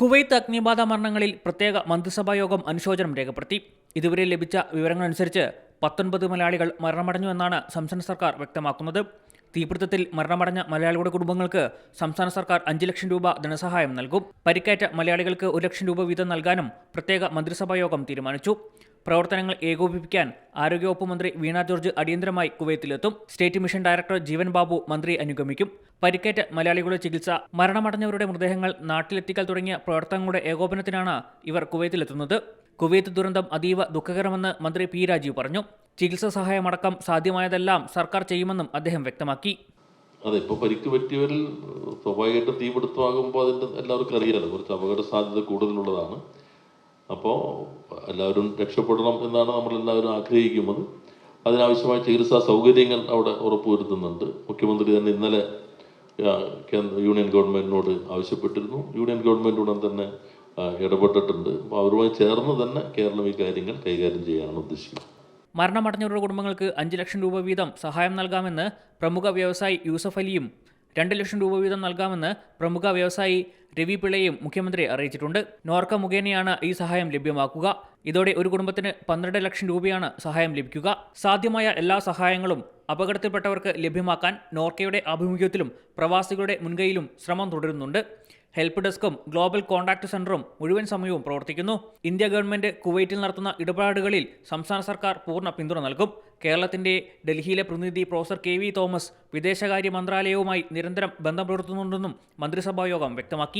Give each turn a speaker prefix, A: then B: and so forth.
A: Kuwait അഗ്നിബാധ മരണങ്ങളിൽ പ്രത്യേക മന്ത്രിസഭാ യോഗം അനുശോചനം രേഖപ്പെടുത്തി. ഇതുവരെ ലഭിച്ച വിവരങ്ങളനുസരിച്ച് പത്തൊൻപത് മലയാളികൾ മരണമടഞ്ഞു എന്നാണ് സംസ്ഥാന സർക്കാർ വ്യക്തമാക്കുന്നത്. തീപിടുത്തത്തിൽ മരണമടഞ്ഞ മലയാളികളുടെ കുടുംബങ്ങൾക്ക് സംസ്ഥാന സർക്കാർ അഞ്ച് ലക്ഷം രൂപ ധനസഹായം നൽകും. പരിക്കേറ്റ മലയാളികൾക്ക് ഒരു ലക്ഷം രൂപ വീതം നൽകാനും പ്രത്യേക മന്ത്രിസഭാ യോഗം തീരുമാനിച്ചു. പ്രവർത്തനങ്ങൾ ഏകോപിപ്പിക്കാൻ ആരോഗ്യവകുപ്പ് മന്ത്രി വീണ ജോർജ് അടിയന്തരമായി കുവൈത്തിലെത്തും. State mission director Jeevan Babu മന്ത്രി അനുഗമിക്കും. പരിക്കേറ്റ മലയാളികളുടെ ചികിത്സ മരണമടഞ്ഞവരുടെ മൃതദേഹങ്ങൾ നാട്ടിലെത്തിക്കൽ തുടങ്ങിയ പ്രവർത്തനങ്ങളുടെ ഏകോപനത്തിനാണ് ഇവർ കുവൈത്തിലെത്തുന്നത്. കുവൈത്ത് ദുരന്തം അതീവ ദുഃഖകരമെന്ന് മന്ത്രി പി രാജീവ് പറഞ്ഞു. ചികിത്സാ സഹായമടക്കം സാധ്യമായതെല്ലാം സർക്കാർ ചെയ്യുമെന്നും അദ്ദേഹം വ്യക്തമാക്കി.
B: അതെ ഇപ്പോൾ പരിക്ക് പറ്റിയവരിൽ സ്വാഭാവികമായിട്ടും തീപിടുത്തമാകുമ്പോൾ അതിന്റെ എല്ലാവർക്കും അറിയാലോ കുറച്ച് അപകട സാധ്യത കൂടുതലുള്ളതാണ്. അപ്പോൾ എല്ലാവരും രക്ഷപ്പെടണം എന്നാണ് നമ്മൾ എല്ലാവരും ആഗ്രഹിക്കുന്നത്. അതിനാവശ്യമായ ചികിത്സാ സൗകര്യങ്ങൾ അവിടെ ഉറപ്പുവരുത്തുന്നുണ്ട്. മുഖ്യമന്ത്രി തന്നെ ഇന്നലെ യൂണിയൻ ഗവൺമെന്റിനോട് ആവശ്യപ്പെട്ടിരുന്നു. യൂണിയൻ ഗവൺമെന്റ് ഉടൻ തന്നെ ഇടപെട്ടിട്ടുണ്ട്. അപ്പോൾ അവരുമായി ചേർന്ന് തന്നെ കേരളം ഈ കാര്യങ്ങൾ കൈകാര്യം ചെയ്യാനാണ് ഉദ്ദേശിക്കുന്നത്.
A: മരണമടഞ്ഞവരുടെ കുടുംബങ്ങൾക്ക് അഞ്ച് ലക്ഷം രൂപ വീതം സഹായം നൽകാമെന്ന് പ്രമുഖ വ്യവസായി യൂസഫ് അലിയും രണ്ട് ലക്ഷം രൂപ വീതം നൽകാമെന്ന് പ്രമുഖ വ്യവസായി രവി പിള്ളയും മുഖ്യമന്ത്രി അറിയിച്ചിട്ടുണ്ട്. നോർക്ക മുഖേനയാണ് ഈ സഹായം ലഭ്യമാക്കുക. ഇതോടെ ഒരു കുടുംബത്തിന് പന്ത്രണ്ട് ലക്ഷം രൂപയാണ് സഹായം ലഭിക്കുക. സാധ്യമായ എല്ലാ സഹായങ്ങളും അപകടത്തിൽപ്പെട്ടവർക്ക് ലഭ്യമാക്കാൻ നോർക്കയുടെ ആഭിമുഖ്യത്തിലും പ്രവാസികളുടെ മുൻകൈയിലും ശ്രമം തുടരുന്നുണ്ട്. ഹെൽപ്പ് ഡെസ്കും ഗ്ലോബൽ കോൺടാക്ട് സെന്ററും മുഴുവൻ സമയവും പ്രവർത്തിക്കുന്നു. ഇന്ത്യ ഗവൺമെന്റ് കുവൈറ്റിൽ നടത്തുന്ന ഇടപാടുകളിൽ സംസ്ഥാന സർക്കാർ പൂർണ പിന്തുണ നൽകും. കേരളത്തിന്റെ ഡൽഹിയിലെ പ്രതിനിധി പ്രൊഫസർ കെ വി തോമസ് വിദേശകാര്യ മന്ത്രാലയവുമായി നിരന്തരം ബന്ധം പുലർത്തുന്നുണ്ടെന്നും മന്ത്രിസഭാ യോഗം വ്യക്തമാക്കി.